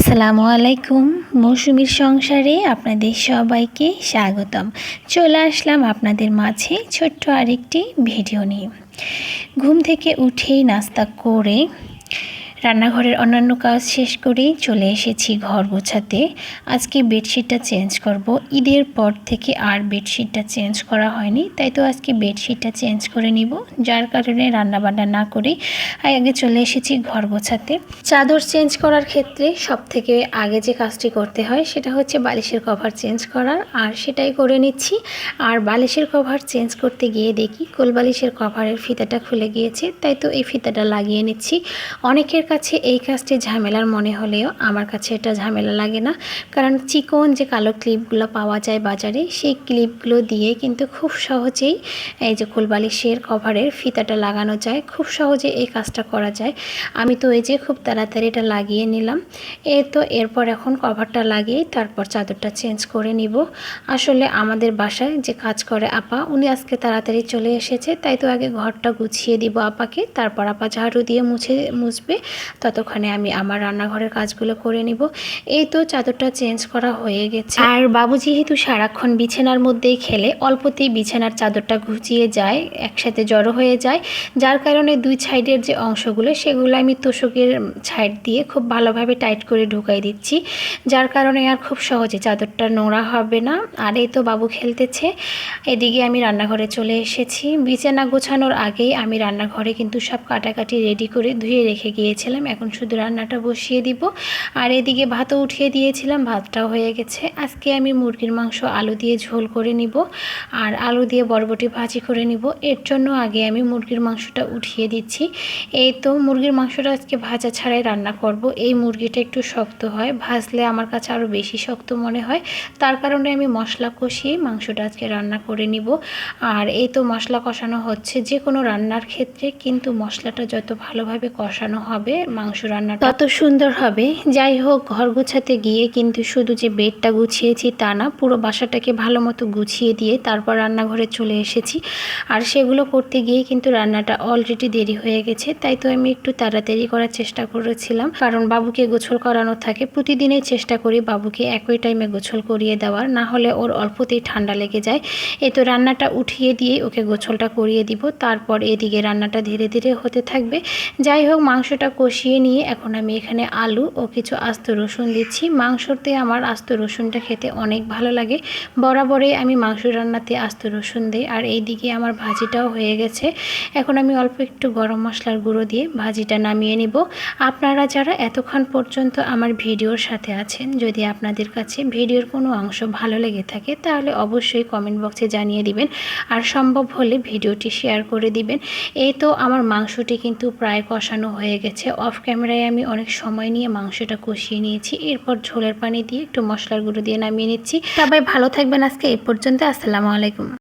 আসসালামু আলাইকুম। মৌসুমীর সংসারে আপনাদের সবাইকে স্বাগতম। চলে আসলাম আপনাদের মাঝে ছোট্ট আরেকটি ভিডিও নিয়ে। ঘুম থেকে উঠেই নাস্তা করে রান্নাঘরের অন্যান্য কাজ শেষ করেই চলে এসেছি ঘর গোছাতে। আজকে বেডশিটটা চেঞ্জ করব। ঈদের পর থেকে আর বেডশিটটা চেঞ্জ করা হয়নি, তাই তো আজকে বেডশিটটা চেঞ্জ করে নিব। যার কারণে রান্নাবান্না না করেই আগে চলে এসেছি ঘর গোছাতে। চাদর চেঞ্জ করার ক্ষেত্রে সব থেকে আগে যে কাজটি করতে হয় সেটা হচ্ছে বালিশের কভার চেঞ্জ করার, আর সেটাই করে নিচ্ছি। আর বালিশের কভার চেঞ্জ করতে গিয়ে দেখি কোল বালিশের কভারের ফিতাটা খুলে গিয়েছে, তাই তো এই ফিতাটা লাগিয়ে নিচ্ছি। অনেকের কাছে এই কাজটি ঝামেলার মনে হলেও আমার কাছে এটা ঝামেলা লাগে না। কারণ চিকন যে কালো ক্লিপগুলো পাওয়া যায় বাজারে, সেই ক্লিপগুলো দিয়ে কিন্তু খুব সহজেই এই যে কোলবালিশের কভারের ফিতাটা লাগানো যায়, খুব সহজে এই কাজটা করা যায়। আমি তো এই যে খুব তাড়াতাড়ি এটা লাগিয়ে নিলাম। এ তো এরপর এখন কভারটা লাগিয়ে তারপর চাদরটা চেঞ্জ করে নিব। আসলে আমাদের বাসায় যে কাজ করে আপা, উনি আজকে তাড়াতাড়ি চলে এসেছে, তাই তো আগে ঘরটা গুছিয়ে দিব আপাকে, তারপর আপা ঝাড়ু দিয়ে মুছে, মুছবে। ততক্ষণে আমি আমার রান্নাঘরের কাজগুলো করে নিব। এই তো চাদরটা চেঞ্জ করা হয়ে গেছে। আর বাবু যেহেতু সারাক্ষণ বিছানার মধ্যেই খেলে, অল্পতেই বিছানার চাদরটা ঘুচিয়ে যায়, একসাথে জড়ো হয়ে যায়। যার কারণে দুই সাইডের যে অংশগুলো, সেগুলো আমি তোষকের সাইড দিয়ে খুব ভালোভাবে টাইট করে ঢুকাই দিচ্ছি। যার কারণে আর খুব সহজে চাদরটা নোংরা হবে না। আর এই তো বাবু খেলতেছে। এদিকে আমি রান্নাঘরে চলে এসেছি। বিছানা গোছানোর আগেই আমি রান্নাঘরে কিন্তু সব কাটাকাটি রেডি করে ধুয়ে রেখে গিয়েছিলাম। এখন শুধু রান্নাটা বসিয়ে দিব। আর এদিকে ভাতও উঠিয়ে দিয়েছিলাম, ভাতটাও হয়ে গেছে। আজকে আমি মুরগির মাংস আলু দিয়ে ঝোল করে নিব, আর আলু দিয়ে বরবটি ভাজি করে নিব। এর জন্য আগে আমি মুরগির মাংসটা উঠিয়ে দিচ্ছি। এই তো মুরগির মাংসটা আজকে ভাজা ছাড়াই রান্না করব। এই মুরগিটা একটু শক্ত হয়, ভাজলে আমার কাছে আরও বেশি শক্ত মনে হয়। তার কারণে আমি মশলা কষিয়ে মাংসটা আজকে রান্না করে নিব। আর এই তো মশলা কষানো হচ্ছে যে কোনো রান্নার ক্ষেত্রে কিন্তু মশলাটা যত ভালোভাবে কষানো হবে মাংস রান্না তত সুন্দর হবে। যাই হোক, ঘর গুছাতে গিয়ে কিন্তু শুধু যে বেডটা গুছিয়েছি তা না, পুরো বাসাটাকে ভালো মতো গুছিয়ে দিয়ে তারপর রান্নাঘরে চলে এসেছি। আর সেগুলো করতে গিয়ে কিন্তু রান্নাটা অলরেডি দেরি হয়ে গেছে, তাই তো আমি একটু তাড়াতাড়ি করার চেষ্টা করেছিলাম। কারণ বাবুকে গোছল করানো থাকে প্রতিদিনের চেষ্টা করি বাবুকে একই টাইমে গোছল করিয়ে দেওয়ার, না হলে ওর অল্পতেই ঠান্ডা লেগে যায়। এ তো রান্নাটা উঠিয়ে দিয়ে ওকে গোছলটা করিয়ে দিব, তারপর এদিকে রান্নাটা ধীরে ধীরে হতে থাকবে। যাই হোক, মাংসটা কষিয়ে নিয়ে এখন আমি এখানে আলু ও কিছু আস্ত রসুন দিচ্ছি। মাংসতে আমার আস্ত রসুনটা খেতে অনেক ভালো লাগে। বরাবরই আমি মাংস রান্নাতে আস্ত রসুন দিই আর এই দিকে আমার ভাজিটাও হয়ে গেছে। এখন আমি অল্প একটু গরম মশলার গুঁড়ো দিয়ে ভাজিটা নামিয়ে নিব। আপনারা যারা এতক্ষণ পর্যন্ত আমার ভিডিওর সাথে আছেন, যদি আপনাদের কাছে ভিডিওর কোনো অংশ ভালো লেগে থাকে, তাহলে অবশ্যই কমেন্ট বক্সে জানিয়ে দিবেন আর সম্ভব হলে ভিডিওটি শেয়ার করে দিবেন। এই তো আমার মাংসটি কিন্তু প্রায় কষানো হয়ে গেছে। অফ ক্যামেরায় আমি অনেক সময় নিয়ে মাংসটা কষিয়ে নিয়েছি। এরপর ঝোলের পানি দিয়ে একটু মশলার গুঁড়ো দিয়ে নামিয়ে নিচ্ছি। সবাই ভালো থাকবেন আজকে এই পর্যন্ত। আসসালামু আলাইকুম।